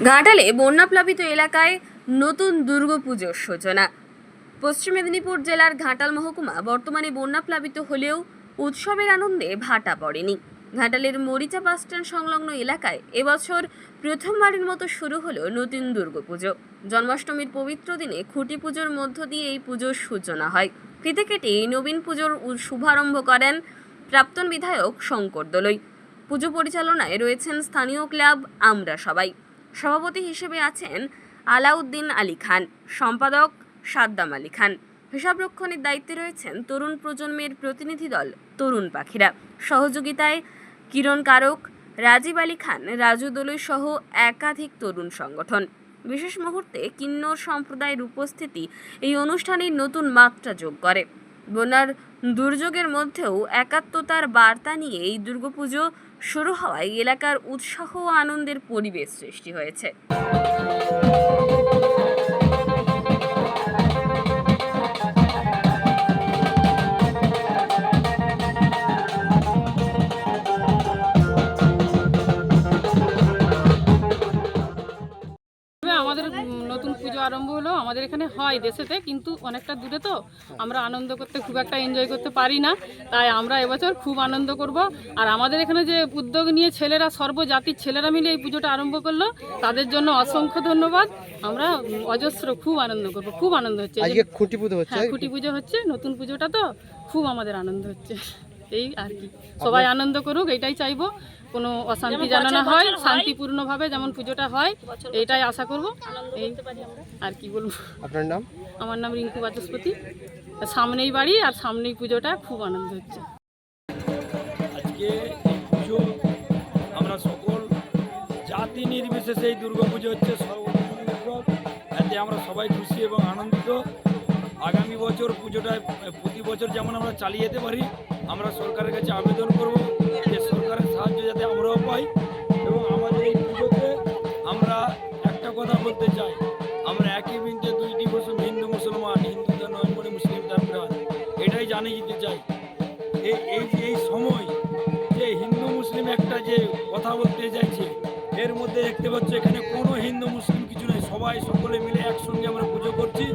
ঘাটালে বন্যাপ্লাবিত এলাকায় নতুন দুর্গাপুজোর সূচনা। পশ্চিম মেদিনীপুর জেলার ঘাটাল মহকুমা বর্তমানে বন্যাপ্লাবিত হলেও উৎসবের আনন্দে ভাটা পড়েনি। ঘাটালের মরিচা বাসস্ট্যান্ড সংলগ্ন এলাকায় এবছর প্রথমবারের মতো শুরু হলো নতুন দুর্গাপুজো। জন্মাষ্টমীর পবিত্র দিনে খুঁটি পুজোর মধ্য দিয়ে এই পুজোর সূচনা হয়। ফিতে কেটে নবীন পুজোর শুভারম্ভ করেন প্রাক্তন বিধায়ক শঙ্কর দলই। পুজো পরিচালনায় রয়েছেন স্থানীয় ক্লাব আমরা সবাই। সভাপতি হিসেবে আছেন আলাউদ্দিন আলী খান, সম্পাদক সাদ্দাম আলী খান। হিসাবরক্ষণের দায়িত্বে রয়েছেন তরুণ প্রজন্মের প্রতিনিধি দল তরুণ পাখিরা। সহযোগিতায় কিরণ কারক, রাজীব আলী খান, রাজু দলই সহ একাধিক তরুণ সংগঠন। বিশেষ মুহূর্তে কিন্নর সম্প্রদায়ের উপস্থিতি এই অনুষ্ঠানের নতুন মাত্রা যোগ করে। বন্যার দুর্যোগের মধ্যেও একাত্মতার বার্তা নিয়ে এই দুর্গাপুজো শুরু হওয়ায় এলাকার উৎসাহ ও আনন্দের পরিবেশ সৃষ্টি হয়েছে। আমাদের নতুন পুজো আরম্ভ হলো আমাদের এখানে হয় দেশেতে কিন্তু অনেকটা দূরে তো। আমরা আনন্দ করতে খুব একটা এনজয় করতে পারি না। তাই আমরা এবছর খুব আনন্দ করব। আর আমাদের এখানে যে উদ্যোগ নিয়ে ছেলেরা সর্বজাতির ছেলেরা মিলে এই পুজোটা আরম্ভ করল তাদের জন্য অসংখ্য ধন্যবাদ। আমরা অজস্র খুব আনন্দ করব খুব আনন্দ হচ্ছে। খুঁটি পুজো হচ্ছে হ্যাঁ খুঁটি পুজো হচ্ছে নতুন পুজোটা তো খুব আমাদের আনন্দ হচ্ছে। এই আর কি। সবাই আনন্দ করুক এটাই চাইব। কোনো অশান্তি যেন না হয় শান্তিপূর্ণভাবে যেমন পুজোটা হয় এটাই আশা করব। এই আর কি বলব? আপনার নাম? আমার নাম রিঙ্কু বাচস্পতি। সামনেই বাড়ি আর সামনেই পুজোটা খুব আনন্দ হচ্ছে। আজকে এই পুজো আমরা সকল জাতি নির্বিশেষে এই দুর্গা পুজো হচ্ছে সর্বজনীন উৎসব। এতে আমরা সবাই খুশি এবং আনন্দিত। আগামী বছর পুজোটা, প্রতি বছর যেমন আমরা চালিয়ে যেতে পারি, আমরা সরকারের কাছে আবেদন করব যে সরকারের সাহায্য যাতে আমরাও পাই এবং আমাদের এই পুজোতে আমরা একটা কথা বলতে চাই। আমরা একই বিন্দে দুইটি মুসলিম, হিন্দু, মুসলমান, হিন্দু, ধর্মে মুসলিম ধর্মের এটাই জানিয়ে দিতে চাই। এই এই এই সময় যে হিন্দু, মুসলিম একটা যে কথা বলতে চাইছে, এর মধ্যে দেখতে পাচ্ছ এখানে কোনো হিন্দু, মুসলিম কিছু নেই। সবাই সকলে মিলে একসঙ্গে আমরা পুজো করছি।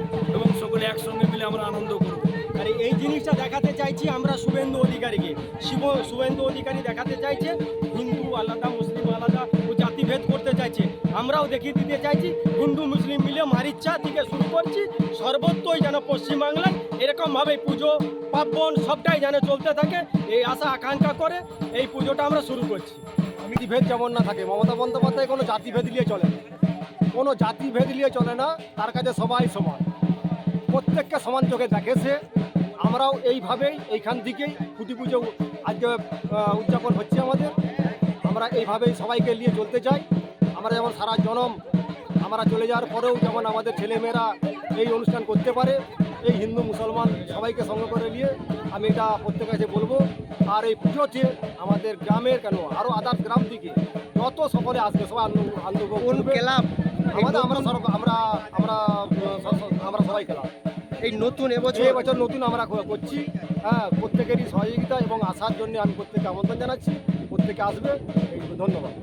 আমরা আনন্দ করব। আর এই জিনিসটা দেখাতে চাইছি আমরা শুভেন্দু অধিকারীকে। শিব, শুভেন্দু অধিকারী দেখাতে চাইছে, হিন্দু আলাদা, মুসলিম আলাদা, ও জাতিভেদ করতে চাইছে। আমরাও দেখিয়ে দিতে চাইছি, হিন্দু, মুসলিম মিলে মারিচ্ছা থেকে শুরু করছি, সর্বত্রই যেন পশ্চিমবাংলায় এরকমভাবে পুজো, পার্বণ সবটাই যেন চলতে থাকে, এই আশা, আকাঙ্ক্ষা করে এই পুজোটা আমরা শুরু করছি। ভেদ যেমন না থাকে, মমতা বন্দ্যোপাধ্যায় কোনো জাতিভেদ নিয়ে চলে না। কোনো জাতিভেদ নিয়ে চলে না, তার কাছে সবাই সমান। প্রত্যেককে সমান চোখে দেখে সে আমরাও এইভাবেই এইখান থেকেই খুঁটি পুজো আজকে উদযাপন হচ্ছে আমাদের। আমরা এইভাবেই সবাইকে নিয়ে চলতে চাই। আমরা যেমন সারা জনম আমরা চলে যাওয়ার পরেও যেমন আমাদের ছেলেমেয়েরা এই অনুষ্ঠান করতে পারে এই হিন্দু মুসলমান সবাইকে সঙ্গে করে নিয়ে আমি এটা প্রত্যেকের কাছে বলব। আর এই পুজোতে আমাদের গ্রামের কেন আরও আদার্স গ্রাম থেকে যত সকলে আসবে সবাই ক্লাব? আমাদের আমরা আমরা আমরা আমরা সবাই খেলাম এই নতুন এবছর এবছর নতুন আমরা করছি। হ্যাঁ প্রত্যেকেরই সহযোগিতা এবং আসার জন্য আমি প্রত্যেককে আমন্ত্রণ জানাচ্ছি। প্রত্যেকে আসবে। ধন্যবাদ।